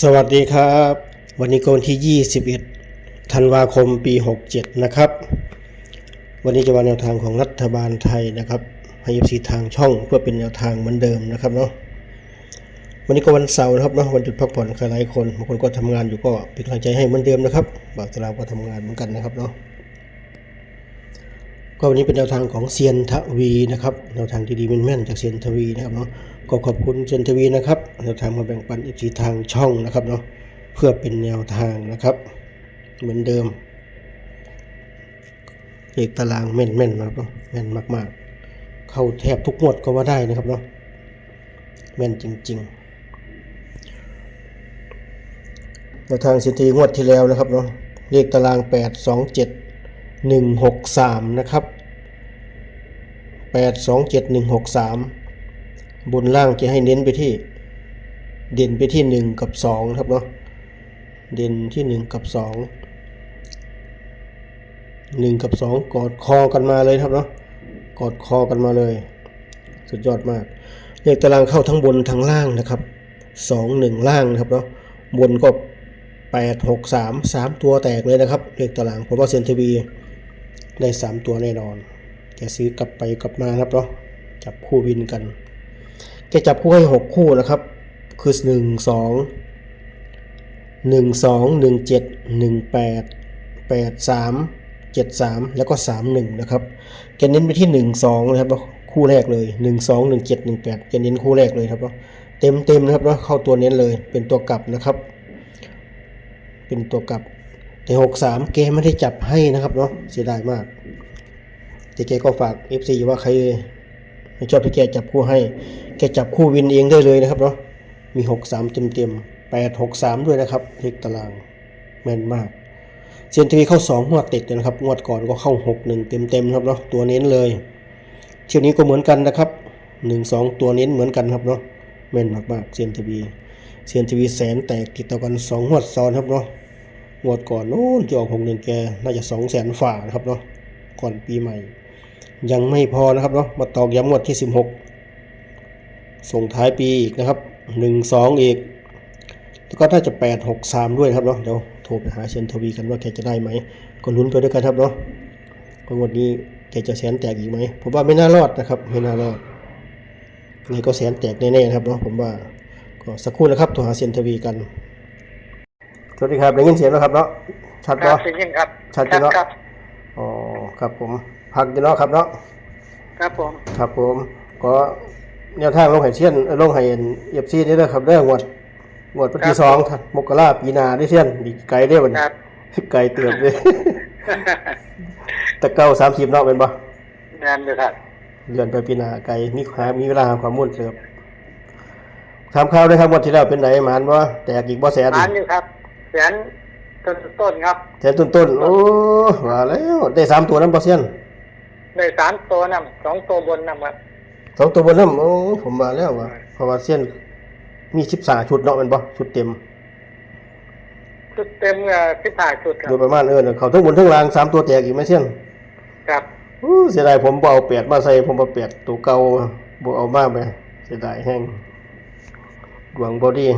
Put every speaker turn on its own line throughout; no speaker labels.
สวัสดีครับ วันนี้ก็วันที่ 21 ธันวาคมปี 67 นะครับ วันนี้จะวันแนวทางของรัฐบาลไทยนะครับให้ยสีทางช่องเพื่อเป็นแนวทางเหมือนเดิมนะครับเนาะวันนี้ก็วันเสาร์นะครับเนาะวันหยุดพักผ่อนใครหลายคนบางคนก็ทำงานอยู่ก็เป็นกำลังใจให้เหมือนเดิมนะครับบางสลามก็ทำงานเหมือนกันนะครับเนาะ ก็วันนี้เป็นแนวทางของเซียนทวีนะครับแนวทางที่ดีแม่นๆจากเซียนทวีนะครับเนาะก็ขอบคุณเซียนทวีนะครับแนวทางมาแบ่งปันอีกทีทางช่องนะครับเนาะเพื่อเป็นแนวทางนะครับ เหมือนเดิมเลขตารางแม่นๆนะครับเนาะแม่นมากๆ เข้าแทบทุกงวดก็ว่าได้นะครับเนาะแม่นจริงๆแนวทางสิทธิงวดที่แล้วนะครับเนาะเลขตาราง 8 2 7 1 6 3 นะครับ 8 2 7 1 6 3 บนล่างจะให้เน้นไปที่ เด่นไปที่ 1 กับ 2 ครับเนาะ เด่นที่ 1 กับ 2 1 กับ 2 กอดคอกันมาเลยครับเนาะ กอดคอกันมาเลย สุดยอดมากเลขตารางเข้าทั้งบนทั้งล่างนะครับ 2 1 ล่างนะครับเนาะ บนก็8 6 3 3 ตัวแตกเลยนะครับเลขตารางผมว่าเซนทีวี ได้3ตัวแน่นอน แกซื้อกลับไปกลับมาครับเนาะ จับคู่วินกัน แกจับคู่ให้6คู่นะครับ คือ1 2หนึ่งสองหนึ่งเจ็ดหนึ่งแปดแปดสามเจ็ดสามแล้วก็สามหนึ่งนะครับ แกเน้นไปที่หนึ่งสองนะครับเนาะคู่แรกเลยหนึ่งสองหนึ่งเจ็ดหนึ่งแปดแกเน้นคู่แรกเลยครับเนาะเต็มเต็มนะครับเนาะเข้าตัวเน้นเลยเป็นตัวกลับนะครับ เป็นตัวกลับ แต่หกสามแกไม่ได้จับให้นะครับเนาะเสียดายมาก แต่แกก็ฝาก FC ว่าใครไม่ชอบที่แกจับคู่ให้ แกจับคู่วินเองได้เลยนะครับเนาะมีหกสามเต็มเต็มแปดหกสามด้วยนะครับเลขตารางแม่นมากเซียนทีวีเข้าสองงวดติดเลยนะครับงวดก่อนก็เข้าหกหนึ่งเต็มเต็มครับเนาะตัวเน้นเลยเที่ยวนี้ก็เหมือนกันนะครับหนึ่งสองตัวเน้นเหมือนกันครับเนาะแม่นมากๆเซียนทีวีเซียนทีวีแสนแตกติดต่อกันสองงวดซ้อนครับเนาะ งวดก่อนโน้นจะออกหกหนึ่งแกน่าจะสองแสนฝ่านะครับเนาะก่อนปีใหม่ ยังไม่พอนะครับเนาะมาตอกย้ำงวดที่สิบหกส่งท้ายปีอีกนะครับหนึ่งสองอีกแล้วก็น่าจะแปดหกสามด้วยครับเนาะเดี๋ยวโทรไปหาเชนทวีกันว่าแกจะได้ไหมก็ลุ้นไปด้วยกันครับเนาะก็งวดนี้แกจะแสนแตกอีกไหมผมว่าไม่น่ารอดนะครับไม่น่ารอดนี่ก็แสนแตกแน่ๆนะครับเนาะผมว่าก็สักครู่นะครับโทรหาเชนทวีกัน สวัสดีครับได้ยินเสียงแล้วครับเนาะชัด
ครั
เนาะ
บได้ยินครับ
ชัดเจนเนอะ
ครับ
อ๋อครับผมพักอยู่เนาะครับเนาะ
ครับผม
ครับผมก็แนวทางลงไห่เชียนเอ่อลงไห่เอฟซีนี่เด้อครับเด้องวดงวดวันที่สองท่านมกราปีหนาได้เชียนดีไกลได้อบัด
ค
นี้
รับ
ไกลเตือนเลย แต่เก้าสามสิบเนาะเป็นปะ
งานเลยครับ
เดือนไปปีหนาไกลมีหามีเวลาหาความมุ่นเสือบถามข่าวเลยครับงวดที่แล้วเป็นไหนหมานบ่แตกอีกบ่แสน
ร้านอยู่ครับ แสนต้นต้นครับ
แสนต้นต้นๆโอ้ว่าแล้วได้สามตัวนั้นบ่เซียน
ได้สามตัวนำสองตัวบนนำครับ
สองตัวบนนั้นโอ้ผมว่าแล้วว่าเพราะว่าเซียนมีสิบสาชุดเนาะเป็นบ่ชุดเต็ม
ชุดเต็มเอ่อสิบห้าชุดครั
โด
บ
ยประมาณเออเขาทั้งบนทั้งล่างสามตัวแตกอีกไหมเช่น
ครับ
อู้เสียดายผมบ่เอาแปดมาใส่ผมเอาแปดตัวเก่าบ่เอามาไปเสียดายแห้งดวงบอดี้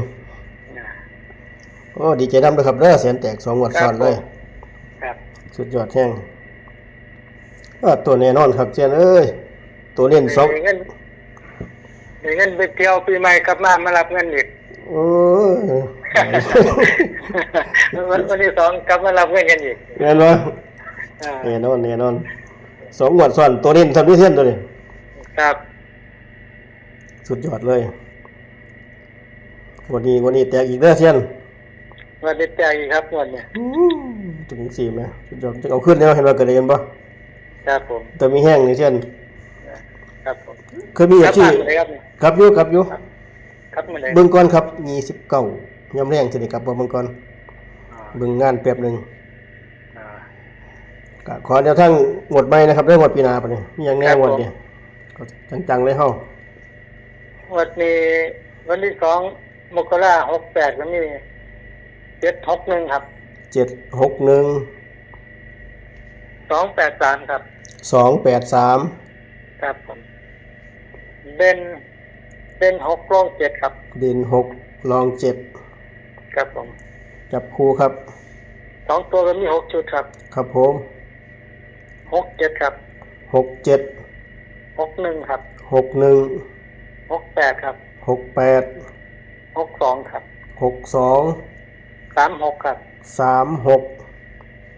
โอ้ดีใจนำเลยครับเด้อเสียนแตกสองงวดซ้อนเลย
ครับ
สุดยอดแห้งอ่าตัวแน่นอนครับเจียนเอ้ยตัวเน้นสอง
มีเงินมีเงินไปเที่ยวปีใหม่กลับมามารับเงินอีก
โอ้ย
วันวันที่สองกลับมารับเงินกันอีก
แน่นอน
อ่า
แน่นอนแน่นอนสองงวดซ้อนตัวเน้นทำด้วยเส้นตัวนี้
ครับ
สุดยอดเลยวันนี้วันนี้แตกอีกเด้อเซียน
วันนี้แจกอีกครับวันเนี้ย
ถึงสี่ไหมสุดยอดจะเอาขึ้นแล้วเห็นว่าเกิดอะไรกันปะ
ครับผม
แต่มีแห้งนี่เช่น
ครับผม
เคยมี
ค
อา
รับ
ชีพ
ผ่านเลยครับเนี่ย
ครับอยู่ครับอยู่
ครับมาเลย
เบิ่งก่อนครับยี่สิบเก้ายำแรงสินี่ครับเบิ่งก่อน
อ่า
เบิ่งงานแป๊บหนึง
อ่า
ก็ขอแนวทางหมดใหม่นะครับได้หมดปีหน้าปะนี่มีหยังแน่
ครับ
หมด
ผม
เนี่ยก็จังๆเลยเฮา
วันนี้วันที่สองมกราหกแปดก็มี เจ็ดหกหนึ่งครับ
เจ็ดหกหนึ่ง
สองแปดสามครับ
สองแปดสาม
ครับผมเด่นเด่นหกลงเจ็ดครับ
เด่นหกรองเจ็ด
ครับผม
จับคู่ครับ
สองตัวก็มีหกชุดครับ
ครับผม
หกเจ็ดครับ
หกเจ็ด
หกหนึ่งครับ
หกหนึ่ง
หกแปดครับ
หกแปด
หกสองครับ
หกสอง
สามหกครับ
สามหก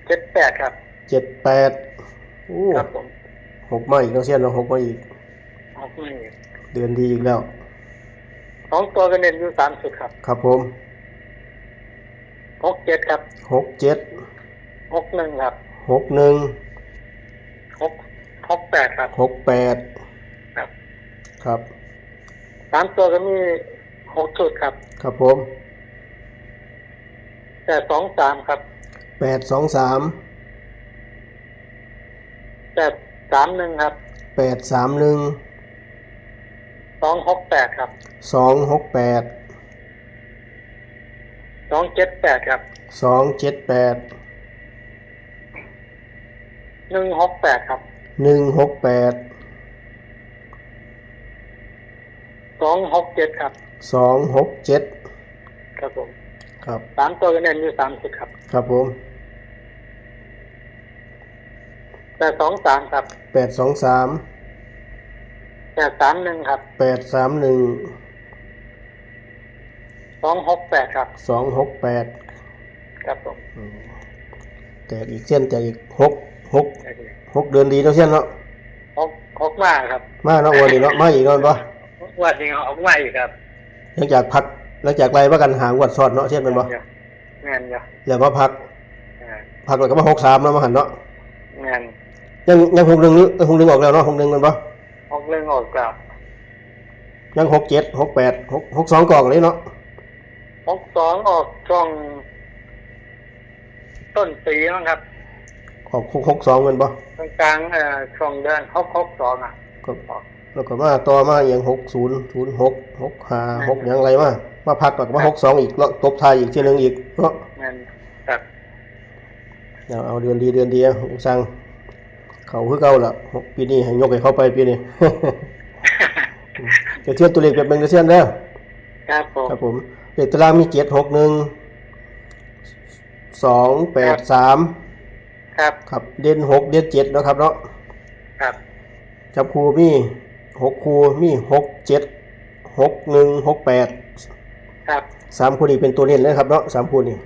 เจ็ดแปดครับ
เจ็ดแปดโอ้
ครับผม
หกมาอีกแล้วเสียนเราหกมาอีก
หกหนึ่ง
เดือนดีอีกแล้ว
สองตัวก็เน้นอยู่สามชุดครับ
ครับผม
หกเจ็ดครับ
หกเจ็ด
หกหนึ่งครับ
หกหนึ่ง
หกหกแปดครับ
หกแปด
ครับ
ครับ
สามตัวก็มีหกชุดครับ
ครับผม
แต่สองสามครับ
แปดสองสาม
แต่สามหนึ่งครับ
แปดสามหนึ่ง
สองหกแปดครับ
สองหกแปด
สองเจ็ดแปดครับ
สองเจ็ดแปด
หนึ่งหกแปดครับ
หนึ่งหกแปด
สองหกเจ็ดครับ
สองหกเจ็ด
ครับผม
ครับ
สามตัวก็เน้นอยู่สามชุดครับ
ครับผม
แต่สองสามครับ
แปดสองสาม
แต่สามหนึ่งครับ
แปดสามหนึ่ง
สองหกแปดครับ
สองหกแปด
ครับผม
แตกอีกเส้นแตกอีกหกหกหกเดือนดีแล้วเส้นเนาะ
หกหกมากครับ
มาเนาะวันนี้เนาะมาอีกเนาะปะ
ว่าจริงออกมาอีกครับ
หลังจากพัก หลังจากไล่ว่ากันหางวัดสอดเนาะเส้นเป็นปะ
งานเยอะ
แล้วมาพัก
งาน
พักแล้วก็มาหกสามแล้วมาหันเนาะ
งาน
ยังยังหกหนึ่งหรือเอ้ยหกหนึ่งออกแล้วเนาะหกหนึ่งมันปะ
หกเรื่องออกกลับ
ยังหกเจ็ดหกแปดหกหกสองกล่องเลยเนาะ
หกสองออกช่องต้นปีมั้งครับ
ออกหกหกสองมันปะ
กลางกลางๆเอ่อช่องเดือนหกหกสองอะ
ก็แล้วก็มาต่อมาอย่างหกศูนย์ศูนย์หกหกห้าหกอย่างไรมา มาพักแล้วก็มาหกสองอีกแล้วตบท้ายอีกทีหนึงอีกเนาะ
งานครับ
เอาเอาเดือนดีเดือนดีอะสั่งเขาคือเก่าละปีนี้ให้ยกให้เขาไปปีนี้ จะเทียบตัวเลขแบบเป็นกระเซียนเด้อ
ครับผม
ครับผมเลขตารางมีเจ็ดหกหนึ่งสองแปดสาม
ครับ
ครับเด่นหกเด่นเจ็ดเนาะครับเนาะ
ครับ
จับคูมีหกคูมีหกเจ็ดหกหนึ่งหกแปด
ครับ
สามคูนี้เป็นตัวเน้นเลยครับเนาะสามคูนี้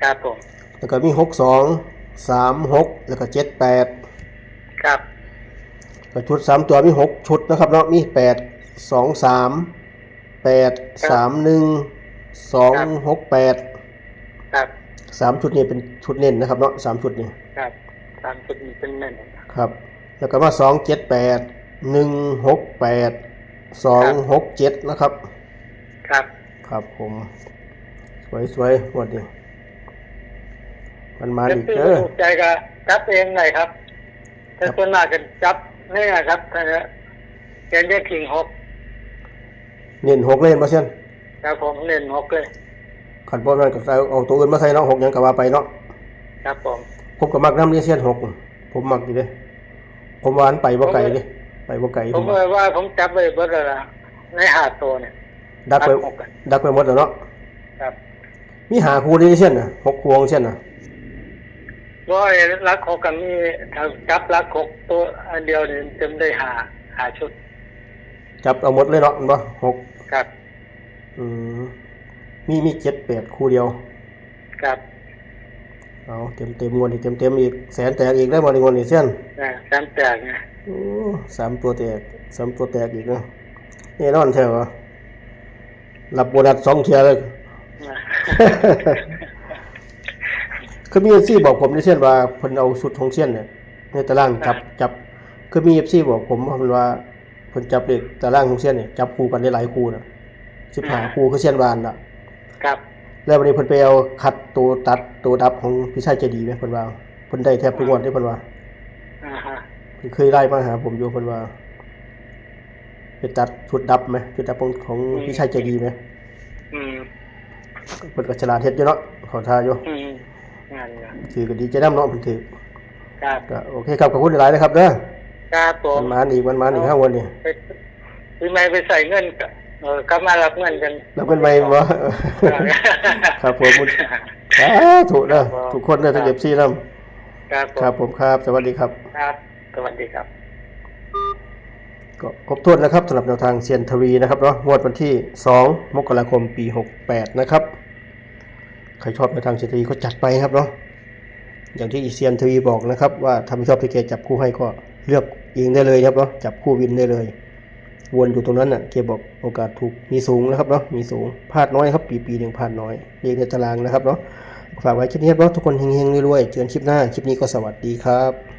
ครับผม
แล้วก็มีหกสองสามหกแล้วก็เจ็ดแปด
ครับ
ก็ชุดสามตัวมีหกชุดนะครับเนาะมีแปดสองสามแปดสามหนึ่งสองหกแปด
ครับ
สามชุดนี้เป็นชุดเน้นนะครับเนาะสามชุดนี้
ครับตามจุดนี้เป็นเน้น
ครับ แล้วก็มาสองเจ็ดแปดหนึ่งหกแปดสองหกเจ็ดนะครับ
ครับ
ครับผม สวยสวยๆหมดนี้มันมา
จะ
อีก
ซื้อ
เด้อ
ถูกใจก็จับเองหน่อยครับแต่ส่วนมากกันจับนี่นะครับแต่เกณฑ์เรียกขิงหก
เน้นหกเล่นมาเช่น
ครับผมเน้นหกเลย
ขันบอลนั่นก็ใส่เอาตัวอื่นมาใส่เนาะหกหยังก็ว่าไปเนาะ
ครับผม
ผมก็มักน้ำเลี้ยงเสี้ยนหกผมมักอยู่เด้ผมวาอันไปบ่ไกลเด้ไปบ่ไกล
ผม
ผม
เลยว่าผมจับไปเบิดแล้วล่ะในหาดตัวเนี่ย
ดักไป
หกอะ
ดักไปหมดแล้วเนาะ
ครับ
มีหาคู่ได้เช่นน่ะหกคู่ของเช่นน่ะ
ว่าไอ้รักหกกับมีถ้าจับรักหกตัวอันเดียวเนี่ยเต็มได้หาหาชุด
จับเอาหมดเลยเนาะมันบ่หก
ครับ
อืมมีมีเจ็ดแปดคู่เดียว
ครับ
เอาเต็มเต็มงวดนี้เต็มเต็มอีกแสนแตกอีกได้บ่ในงวดนี้เส้น
นะแซมแตกไง
โอ้สามตัวแตกสามตัวแตกอีกเนาะแน่นอนใช่ปะ รับโบนัสสองเทียเลย
นะ
คือมีเอฟซีบอกผมในเช่นว่าเพิ่นเอาสุดของเส้นเนี่ยในตารางจับจับ คือมีเอฟซีบอกผมว่าเพิ่นว่าเพิ่นจับเลขตารางของเส้นเนี่ยจับคู่กันได้หลายคู่นะสิบห้าคู่คือเส้นวานน่ะ
ครับ
แล้ววันนี้เพิ่นไปเอาคัดตัวตัดตัวดับของพี่ชายเจดีย์ไหมเพิ่นว่าเพิ่นได้แทบทุกงวดได้เพิ่นว่า
อ่าฮะ
เพิ่นเคยไล่มาหาผมอยู่เพิ่นว่า ไปตัดชุดดับไหมชุดดับของของพี่ชายเจดีย์ไหม
อืม
เพิ่นก็ฉลาดเฮ็ดอยู่เนาะขอทาอยู่
อืมงานเนี่ย
ถือก็ดีใจนํเนาะเพิ่นถือ
ครับ
ก็โอเคครับขอบคุณหลายๆนะครับเด้อ
ครับผม
มันมาอีกมันมาอีกห้าวันนี้
ไปปีใหม่ไปใส่เงินกับเออกลับมารับเงินกัน
แล้วเป็นไงวะ ครับผมสาธุนะทุกคนนะทั้งเอฟซีนำ
ครับผม
ครับผมครับ สวัสดีครับ
ครับ สวัสดีครับ
ก็ครบถ้วนนะครับสำหรับแนวทางเซียนทวีนะครับเนาะงวดวันที่ 2 มกราคมปี 68 นะครับ ใครชอบแนวทางเซียนทวีก็จัดไปครับเนาะอย่างที่เซียนทวีบอกนะครับว่าถ้าไมชอบที่เกจับคู่ให้ก็เลือกเองได้เลยครับเนาะจับคู่วินได้เลย วนอยู่ตรงนั้นน่ะเกบอกโอกาสถูกมีสูงนะครับเนาะมีสูงพลาดน้อยครับปีปีหนึ่งพลาดน้อยเรียงในตารางนะครับเนาะฝากไว้คลิปนี้ครับเนาะทุกคนเฮงๆรวยๆเจอกันคลิปหน้าคลิปนี้ก็สวัสดีครับ